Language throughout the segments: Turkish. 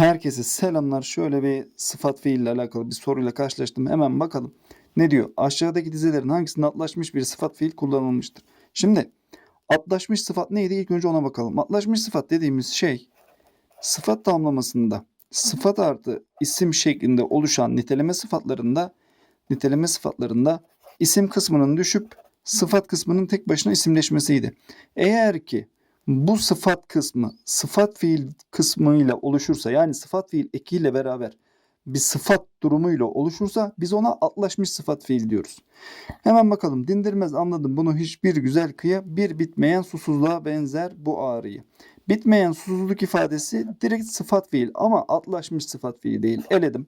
Herkese selamlar. Şöyle bir sıfat fiille alakalı bir soruyla karşılaştım. Hemen bakalım. Ne diyor? Aşağıdaki dizelerin hangisinde atlaşmış bir sıfat fiil kullanılmıştır? Şimdi atlaşmış sıfat neydi? İlk önce ona bakalım. Atlaşmış sıfat dediğimiz şey sıfat tamlamasında sıfat artı isim şeklinde oluşan niteleme sıfatlarında niteleme sıfatlarında isim kısmının düşüp sıfat kısmının tek başına isimleşmesiydi. Eğer ki bu sıfat kısmı sıfat fiil kısmıyla oluşursa yani sıfat fiil ekiyle beraber bir sıfat durumuyla oluşursa biz ona atlaşmış sıfat fiil diyoruz. Hemen bakalım dindirmez anladım bunu hiçbir güzel kıya bir bitmeyen susuzluğa benzer bu ağrıyı. Bitmeyen susuzluk ifadesi direkt sıfat fiil ama atlaşmış sıfat fiil değil. Eledim.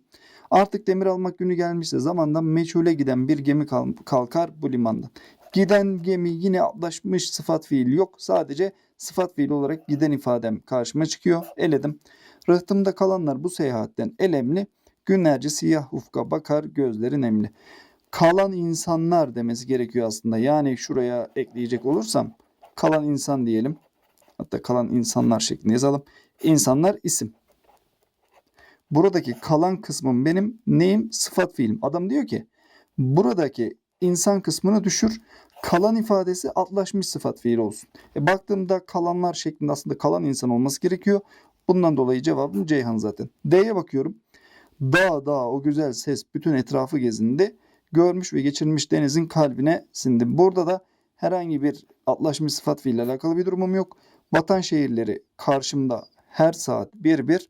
Artık demir almak günü gelmişse zamandan meçhule giden bir gemi kal- kalkar bu limandan. Giden gemi yine atlaşmış sıfat fiil yok. Sadece sıfat fiil olarak giden ifadem karşıma çıkıyor. Eledim. Rıhtımda kalanlar bu seyahatten elemli. Günlerce siyah ufka bakar gözleri nemli. Kalan insanlar demesi gerekiyor aslında. Yani şuraya ekleyecek olursam kalan insan diyelim. Hatta kalan insanlar şeklinde yazalım. İnsanlar isim. Buradaki kalan kısmım benim neyim? Sıfat fiilim. Adam diyor ki buradaki insan kısmını düşür. Kalan ifadesi atlaşmış sıfat fiil olsun. E baktığımda kalanlar şeklinde aslında kalan insan olması gerekiyor. Bundan dolayı cevabım Ceyhan zaten. D'ye bakıyorum. Dağ dağ o güzel ses bütün etrafı gezindi. Görmüş ve geçirmiş denizin kalbine sindi. Burada da herhangi bir atlaşmış sıfat fiille alakalı bir durumum yok. Vatan şehirleri karşımda her saat bir bir.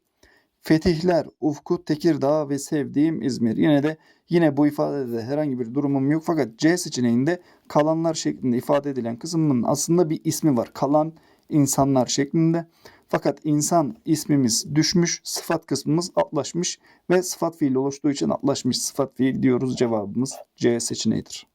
Fetihler, Ufku, Tekirdağ ve sevdiğim İzmir. Yine de yine bu ifadede herhangi bir durumum yok. Fakat C seçeneğinde kalanlar şeklinde ifade edilen kısmının aslında bir ismi var. Kalan insanlar şeklinde. Fakat insan ismimiz düşmüş, sıfat kısmımız atlaşmış ve sıfat fiil oluştuğu için atlaşmış sıfat fiil diyoruz. Cevabımız C seçeneğidir.